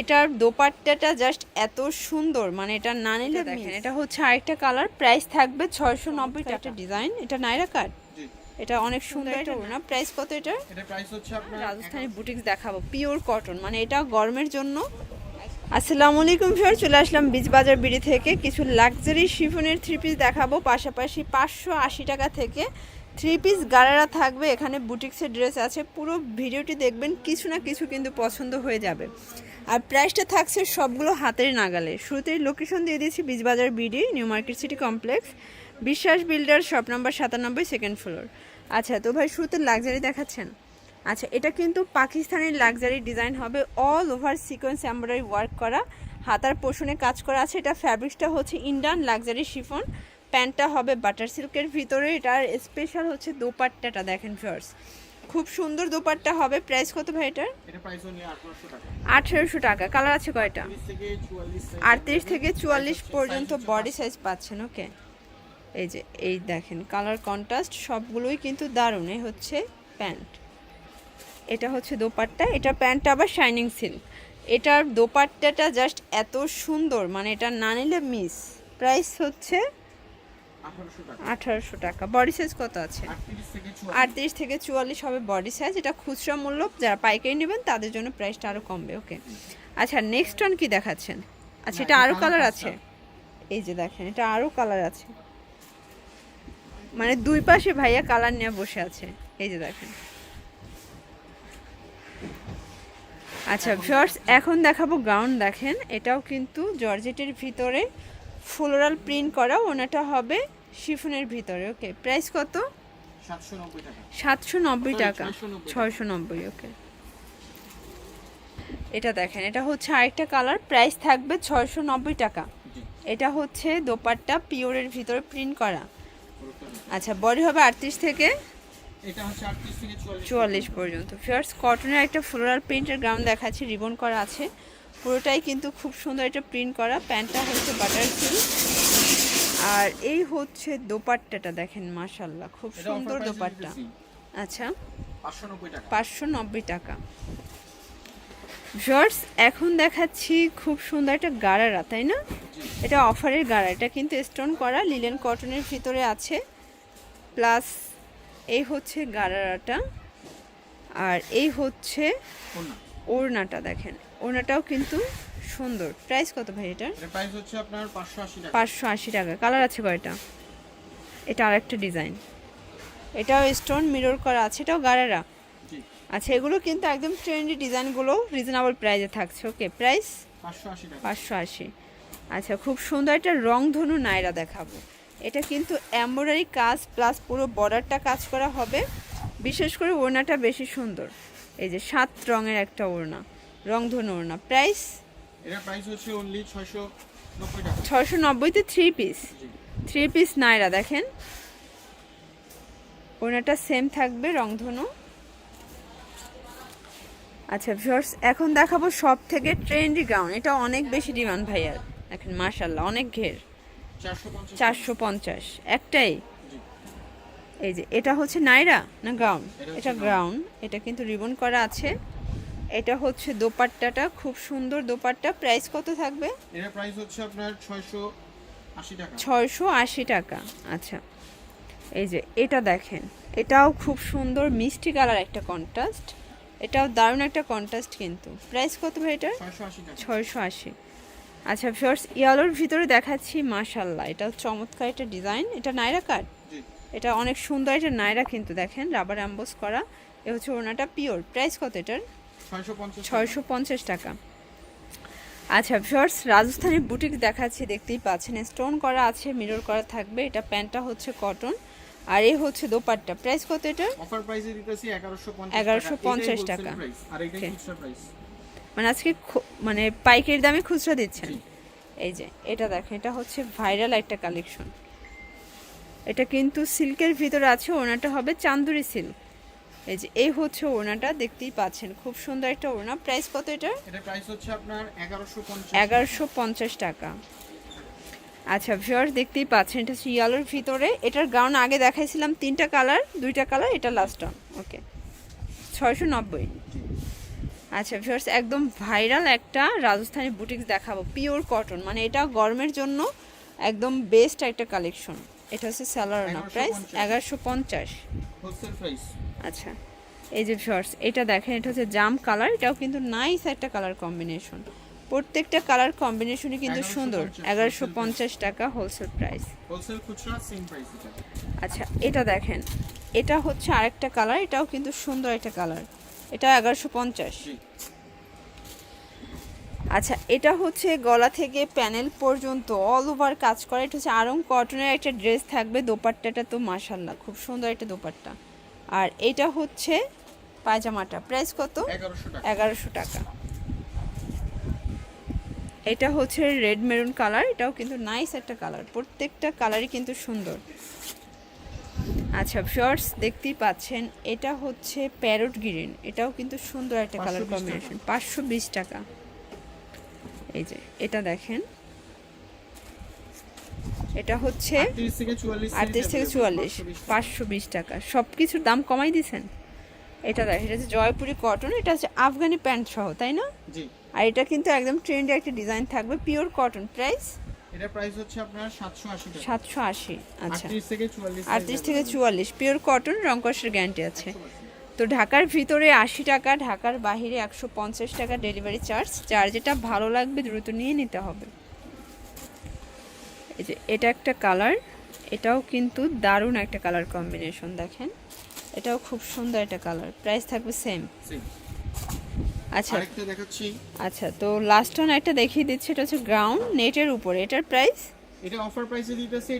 এটার দোপাট্টাটা জাস্ট এত সুন্দর মানে এটা না নিলে দেখেন এটা হচ্ছে আরেকটা কালার প্রাইস থাকবে ছয়শো নব্বই টাকা। ডিজাইন এটা নাইরা কাট এটা অনেক সুন্দর একটা না। প্রাইস কত এটার? এটা প্রাইস হচ্ছে আপনার রাজস্থানি বুটিক্স দেখাবো পিওর কটন মানে এটা গরমের জন্য। আসসালামু আলাইকুম ফিওর চলে আসলাম বীজ বাজার বিড়ি থেকে। কিছু লাক্সারি শিফনের থ্রি পিস দেখাবো পাশাপাশি পাঁচশো আশি টাকা থেকে থ্রি পিস গাড়ারা থাকবে, এখানে বুটিক্সের ড্রেস আছে, পুরো ভিডিওটি দেখবেন, কিছু না কিছু কিন্তু পছন্দ হয়ে যাবে। আর প্রাইসটা থাকছে সবগুলো হাতের নাগালে। শুরুতেই লোকেশন দিয়ে দিয়েছি Beejbazar BD new market city complex Biswas builder shop number সাতানব্বই সেকেন্ড ফ্লোর আচ্ছা তো ভাই, শুরুতে লাক্সারি দেখাচ্ছেন। আচ্ছা এটা কিন্তু পাকিস্তানের লাক্সারি ডিজাইন হবে all over sequence embroidery work করা, হাতার পোষণে কাজ করা আছে, এটা ফ্যাব্রিকটা হচ্ছে ইন্ডিয়ান লাক্সারি শিফন প্যান্টটা হবে বাটার সিল্কের ভিতরে। এটার স্পেশাল হচ্ছে দোপাট্টাটা দেখেন ফার্স খুব সুন্দর দোপাট্টা হবে। প্রাইস কত ভাই এটার? এটা প্রাইস হচ্ছে 1800 টাকা। আঠেরোশো টাকা। কালার আছে কয়টা? 30 থেকে 44 আটত্রিশ থেকে চুয়াল্লিশ পর্যন্ত বডি সাইজ পাচ্ছেন ওকে এই যে এই দেখেন কালার কন্ট্রাস্ট সবগুলোই কিন্তু দারুণ। এই হচ্ছে প্যান্ট এটা হচ্ছে দোপাট্টা। এটা প্যান্টটা আবার শাইনিং সিল্ক এটার দোপাট্টাটা জাস্ট এত সুন্দর মানে এটা না নিলে মিস প্রাইস হচ্ছে 1800 টাকা আঠারোশো টাকা। বডি সাইজ কত আছে? 38 থেকে 44 আটত্রিশ থেকে চুয়াল্লিশ হবে বডি সাইজ এটা খুচরা মূল্য। যারা পাইকারি নেবেন, তাদের জন্য প্রাইসটা আরও কমবে ওকে আচ্ছা নেক্সট ওয়ান কি দেখাচ্ছেন? আচ্ছা এটা আরও কালার আছে। এই যে দেখেন, এটা আরও কালার আছে। মানে দুই পাশে ভাইয়া কালার নিয়ে বসে আছে। এই যে দেখেন। আচ্ছা ভিউয়ার্স এখন দেখাবো গাউন দেখেন। এটাও কিন্তু জর্জেটের ভিতরে ফ্লোরাল প্রিন্ট করা ওনাটা হবে শিফনের ভিতরে ওকে। প্রাইস কত? 790 টাকা। সাতশো নব্বই টাকা। 690 ছয়শো নব্বই ওকে। এটা দেখেন এটা হচ্ছে আরেকটা কালার প্রাইস থাকবে ছয়শো নব্বই টাকা। এটা হচ্ছে দোপাট্টা পিওরের ভিতরে প্রিন্ট করা। আচ্ছা বডি হবে আটত্রিশ থেকে এটা হচ্ছে 38 থেকে 44 চুয়াল্লিশ পর্যন্ত। ফিয়ার্স কটনের একটা ফ্লোরাল প্রিন্টের গ্রাউন্ড দেখাচ্ছি রিবন করা আছে। পুরোটাই কিন্তু খুব সুন্দর একটা প্রিন্ট করা। প্যান্টটা হচ্ছে বাটার সিল্ক আর এই হচ্ছে দোপাট্টাটা দেখেন মাশাল্লাহ খুব সুন্দর দোপাট্টা। আচ্ছা। পাঁচশো নব্বই টাকা। জর্জ এখন দেখাচ্ছি খুব সুন্দর একটা গাড়ারা তাই না? এটা অফারের গাড়া এটা কিন্তু স্টোন করা লিলেন কটনের ভিতরে আছে। প্লাস এই হচ্ছে গাড়ারাটা আর এই হচ্ছে ওড়নাটা দেখেন। ওড়নাটাও কিন্তু সুন্দর। প্রাইস কত ভাই এটার? এটা প্রাইস হচ্ছে আপনার 580 টাকা। পাঁচশো আশি টাকা। কালার আছে কয়টা এটা? আরেকটা ডিজাইন এটাও স্টোন মিরর করা আছে। এটাও গাড়ারা আচ্ছা এগুলো কিন্তু একদম ট্রেন্ডি ডিজাইনগুলো রিজনেবল প্রাইসে থাকছে। ওকে প্রাইস 580 টাকা। পাঁচশো আশি। আচ্ছা খুব সুন্দর একটা রংধনু নায়রা দেখাবো। এটা কিন্তু এমব্রয়ডারি কাজ প্লাস পুরো বর্ডারটা কাজ করা হবে। বিশেষ করে ওড়নাটা বেশি সুন্দর। এই যে সাত রঙের একটা ওড়না। রংধনু ওড়না প্রাইস এটা প্রাইস হচ্ছে অনলি 690 টাকা। ছয়শো নব্বইতে থ্রি পিস জি। থ্রি পিস নায়রা দেখেন। ওড়নাটা সেম থাকবে রংধনু আচ্ছা ভিউয়ার্স এখন দেখাবো সব থেকে ট্রেন্ডি গাউন এটা অনেক বেশি ডিমান্ড ভাইয়ার। দেখেন মাশাল্লাহ অনেক ঘের। 450 চারশো পঞ্চাশ। একটাই? এই যে এটা হচ্ছে নাইরা না গাউন এটা গাউন এটা কিন্তু রিবন করা আছে। এটা হচ্ছে দোপাট্টাটা খুব সুন্দর দোপাট্টা। প্রাইস কত থাকবে? এটা প্রাইস হচ্ছে আপনার 680 টাকা। ছয়শো আশি টাকা। আচ্ছা এই যে এটা দেখেন এটাও খুব সুন্দর মিষ্টি কালার একটা কন্ট্রাস্ট এটাও দারুণ একটা কন্ট্রাস্ট কিন্তু। প্রাইস কত ভাই এটার? 680 টাকা। ছয়শো আশি। আচ্ছা ফিওর্স ইয়ালোর ভিতরে দেখাচ্ছি মাশাল্লাহ এটা চমৎকার একটা ডিজাইন এটা নাইরা কাট জি। এটা অনেক সুন্দর একটা নাইরা কিন্তু দেখেন রাবার অ্যাম্বোস করা। এ হচ্ছে ওনাটা পিওর প্রাইস কত এটার? 650 ছয়শো পঞ্চাশ টাকা। আচ্ছা ভিউয়ার্স রাজস্থানি বুটিক দেখাচ্ছি দেখতেই পাচ্ছেন। স্টোন করা আছে মিরর করা থাকবে। এটা প্যান্টটা হচ্ছে কটন আর এই হচ্ছে দোপাট্টা। প্রাইস কত এটা অফার প্রাইসে দিতেছি 1150 1150 টাকা। আর Okay. খুচরা প্রাইস মানে আজকে মানে পাইকারি দামে খুচরা দিচ্ছেন? এই যে এটা দেখেন এটা হচ্ছে ভাইরাল একটা কালেকশন এটা কিন্তু সিল্কের ভিতরে আছে ওনাটা হবে চান্দুরি সিল্ক এই যে এই হচ্ছে ওনাটা দেখতেই পাচ্ছেন খুব সুন্দর একটা ওনা প্রাইস কত এটার এটা প্রাইস হচ্ছে আপনার 1150 এগারোশো পঞ্চাশ টাকা। আচ্ছা ভিউয়ার্স দেখতেই পাচ্ছেন এটা ইয়ালোর ভিতরে। এটার গাউন আগে দেখাইছিলাম তিনটা কালার দুইটা কালার এটা লাস্ট ওকে ছয়শো নব্বই। আচ্ছা ভিউয়ার্স একদম ভাইরাল একটা রাজস্থানি বুটিক্স দেখাবো পিওর কটন মানে এটা গরমের জন্য একদম বেস্ট একটা কালেকশন এটা হচ্ছে স্যালারোনা প্রাইস 1150 এগারোশো পঞ্চাশ। Wholesale price. আচ্ছা এই যে শর্টস এটা দেখেন এটা হচ্ছে জাম কালার এটাও কিন্তু নাইস একটা কালার কম্বিনেশন প্রত্যেকটা কালার কম্বিনেশনই কিন্তু সুন্দর এগারোশো পঞ্চাশ টাকা হোলসেল প্রাইস হোলসেল খুচরা সেম প্রাইস আচ্ছা এটা দেখেন এটা হচ্ছে আরেকটা কালার এটাও কিন্তু সুন্দর একটা কালার এটা এগারোশো পঞ্চাশ। আচ্ছা এটা হচ্ছে গলা থেকে প্যানেল পর্যন্ত অল ওভার কাজ করা। এটা হচ্ছে আরং কটনের একটা ড্রেস থাকবে দোপাট্টাটা তো মাশাল্লাহ খুব সুন্দর একটা দোপাট্টা। আর এটা হচ্ছে পায়জামাটা প্রাইস কত? এগারোশো টাকা। এগারোশো টাকা। এটা হচ্ছে রেড মেরুন কালার এটাও কিন্তু নাইস একটা কালার প্রত্যেকটা কালারই কিন্তু সুন্দর। আচ্ছা শর্টস দেখতেই পাচ্ছেন এটা হচ্ছে প্যারট গ্রিন এটাও কিন্তু সুন্দর একটা কালার কম্বিনেশন পাঁচশো বিশ টাকা। এই যে এটা দেখেন। এটা হচ্ছে আটত্রিশ থেকে চুয়াল্লিশ পাঁচশো বিশ টাকা। সব কিছুর দাম কমাই দিছেন? এটা দেখেন এটা হচ্ছে জয়পুরি কটন এটা হচ্ছে আফগানি প্যান্ট সহ তাই না? জি। আর এটা কিন্তু একদম ট্রেন্ডি একটা ডিজাইন থাকবে পিওর কটন প্রাইস এটা প্রাইস হচ্ছে আপনার সাতশো আশি টাকা। সাতশো আশি আচ্ছা। আটত্রিশ থেকে চুয়াল্লিশ আটত্রিশ থেকে চুয়াল্লিশ পিওর কটন রংকসের গ্যারান্টি আছে। তো ঢাকার ভিতরে আশি টাকা ঢাকার বাইরে একশো পঞ্চাশ টাকা ডেলিভারি চার্জ যার যেটা ভালো লাগবে দ্রুত নিয়ে নিতে হবে। এই যে এটা একটা কালার এটাও কিন্তু দারুণ একটা কালার কম্বিনেশন দেখেন। এটাও খুব সুন্দর একটা কালার প্রাইস থাকবে সেম আচ্ছা। আরেকটা দেখাচ্ছি। আচ্ছা তো লাস্ট ওয়ান একটা দেখিয়ে দিচ্ছি এটা হচ্ছে গ্রাউন্ড নেটের উপরে। এটার প্রাইস এটা অফার প্রাইসে দিতেছে